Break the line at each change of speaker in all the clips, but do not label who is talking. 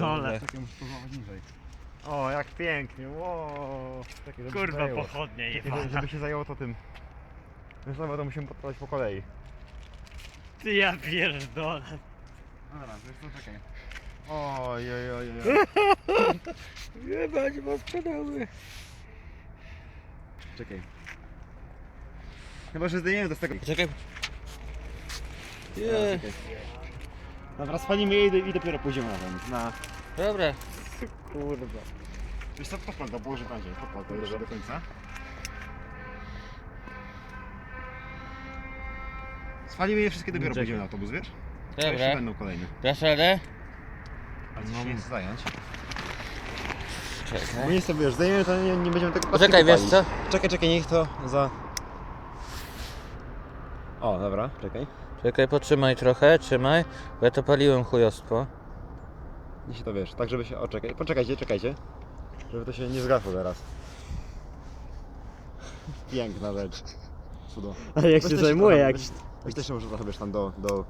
pierdolę.
Czekaj, muszę to złamać niżej.
O, jak pięknie, wow. Czekaj, żeby się
Kurwa,
zajęło.
pochodnie
Czekaj, żeby-
jebana.
żeby się zajęło to tym. Wiesz co, bo to musimy podkładać po kolei.
Ty ja pierdolę.
Dobra, wiesz co, czekaj.
Oj, oj, oj, oj.
Jebać was pedały.
Czekaj. Chyba, że zdejmiemy to z tego.
Czekaj.
Dobra, czekaj. Dobra, spalimy je i, i dopiero pójdziemy na ten. Na...
Dobra.
Kurwa. Wiesz co, podkład go położy będzie. Podkład go jeszcze do końca. Spalimy je wszystkie, dopiero
Czekaj.
pójdziemy na autobus, wiesz? A Jeszcze
Dobra.
będą kolejne.
Dasz radę?
A co się nie chce zająć?
Czekaj.
nie sobie wiesz, zdejmiemy to nie, nie będziemy tego
Poczekaj,
plastiku
wiesz
palić.
co?
Czekaj, czekaj, niech to za... O, dobra, czekaj.
Czekaj, potrzymaj trochę, trzymaj. Bo ja to paliłem chujostwo.
Niech się to wiesz, tak żeby się... O, czekaj, poczekajcie, czekajcie. Żeby to się nie zgasło teraz. Piękna rzecz. Cudo.
Ale jak
Weź
się
też
zajmuje, jak
weź- Weź też może trochę, wiesz, tam do... do...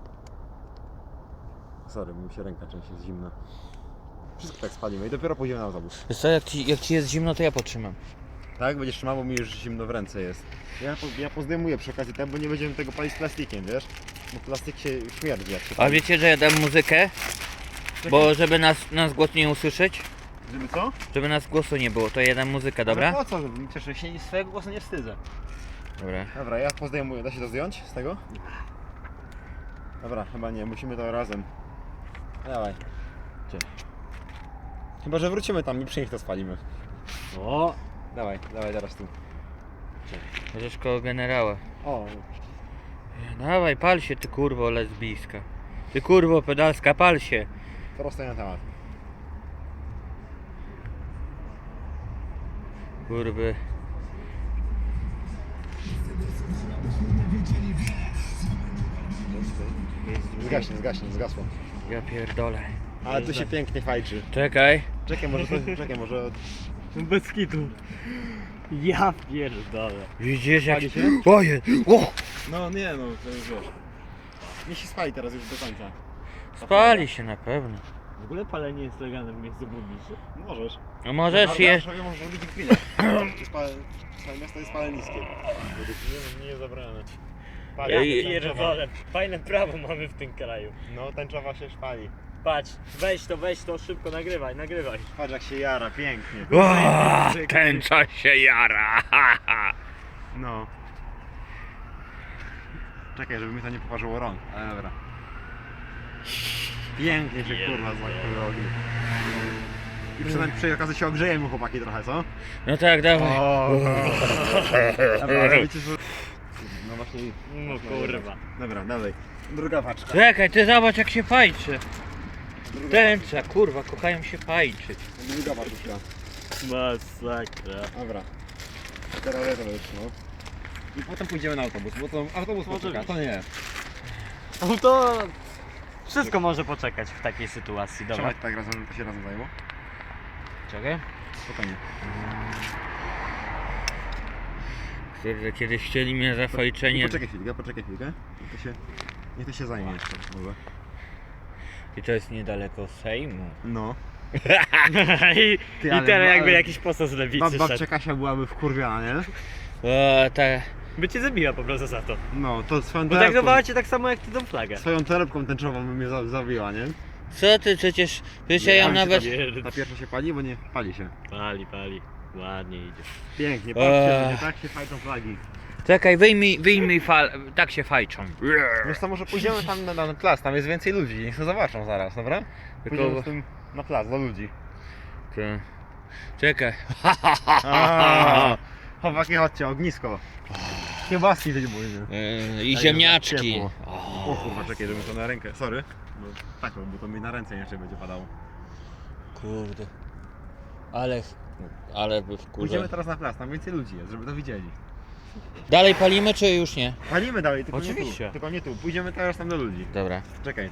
Sorry, bo mi się ręka częściej jest zimna. Wszystko tak spalimy i dopiero pójdziemy na autobus.
Wiesz co, jak ci, jak ci jest zimno, to ja potrzymam.
Tak? Będziesz trzymał, bo mi już zimno w ręce jest. Ja, po, ja pozdejmuję przy okazji tego, bo nie będziemy tego palić plastikiem, wiesz? Bo plastik się śmierdzi jak się
A
pali.
wiecie, że ja dam muzykę? Bo żeby nas, nas głos nie usłyszeć,
Żeby co?
żeby nas głosu nie było, to ja dam muzykę, dobra?
Po co? Przecież się swojego głosu nie wstydzę.
Dobra.
Dobra, ja pozdejmuję. Da się to zdjąć z tego? Dobra, chyba nie, musimy to razem. Dawaj. Gdzie? Chyba, że wrócimy tam i przy nich to spalimy.
O!
Dawaj, dawaj teraz tu.
Będziesz koło generała.
O,
Dawaj, pal się ty kurwo lesbijska. Ty kurwo pedalska, pal się.
prosto na temat.
Kurwy.
Zgaśnie, zgaśnie, zgasło.
Ja pierdolę.
Ale tu się pięknie fajczy.
Czekaj.
Czekaj, może to, czekaj, może...
Bez kitu. Ja pierdolę.
Widzisz jak...
Pali się?
Oje! O!
No nie, no to już wiesz. Niech się spali teraz już do końca.
Spali się na pewno.
W ogóle palenie jest legalne w miejscu publicznym.
Możesz.
No możesz
je... możesz robić chwilę. Całe miasto jest paleniskie. Nie, nie zabrane. Pali.
Ja
pierdolę. Fajne prawo mamy w tym kraju.
No, tęczowa się szpali.
Patrz, weź to, weź to, szybko nagrywaj, nagrywaj.
Patrz jak się jara, pięknie.
O, tęcza się jara! ha, ha.
No. Czekaj, żeby mi to nie poparzyło rąk, ale dobra. Pięknie się kurwa ogień. I przynajmniej przy okazji się ogrzejemy chłopaki trochę, co?
No tak, dawaj.
Dobra, ale wiecie co? No właśnie...
No kurwa.
Dobra, dalej. Druga paczka.
Czekaj, ty zobacz jak się fajczy. Tęcza, kurwa, kochają się fajczyć.
Druga paczka.
Masakra.
Dobra. Teraz ja to już, no. I potem pójdziemy na autobus, bo to autobus poczeka, to nie.
No to... Wszystko może poczekać w takiej sytuacji, dobra.
Trzymać tak razem, się razem zajęło.
Czekaj.
Spokojnie.
Kurde, kiedyś chcieli mnie za fajczenie.
Poczekaj chwilkę, poczekaj chwilkę. Niech to się, niech to się zajmie jeszcze może.
I to jest niedaleko Sejmu.
No.
I,
Ty,
I
ale-
teraz jakby
ale-
jakiś poseł z lewicy
Bab,
szedł.
babcia Kasia byłaby wkurwiona, nie?
O, tak.
By cię zabiła po prostu za to.
No, to swoją
Bo
torebką,
traktowała cię tak samo jak ty tą flagę.
swoją torebką tęczową by mnie za, zabiła, nie?
Co ty przecież. Przecież ja ją
Ale się
nawet.
Ta, ta pierwsza się pali, bo nie pali się.
Pali, pali. Ładnie idzie.
Pięknie,
patrzcie,
patrzcie,
Eee.
tak się fajczą flagi.
Czekaj, wyjmij, wyjmij fal. Tak się fajczą.
Wiesz co, może pójdziemy tam na, na plac, tam jest więcej ludzi, niech to zobaczą zaraz, dobra? Pójdziemy
Tylko.
z tym na plac, do ludzi.
Ty. Czekaj.
A, Chłopaki, chodźcie, ognisko. Kiełbaski wyjmujmy.
Yy, I ziemniaczki.
ciepło. O kurwa, czekaj, żeby to na rękę, sorry. Bo, tak, bo to mi na ręce inaczej będzie padało.
Kurde. Ale. Ale
Pójdziemy
kurde.
teraz na plac, tam więcej ludzi jest, żeby to widzieli.
Dalej palimy, czy już nie?
Palimy dalej, tylko nie
Oczywiście.
tu. Tylko nie tu. Pójdziemy teraz tam do ludzi.
Dobra.
Czekaj.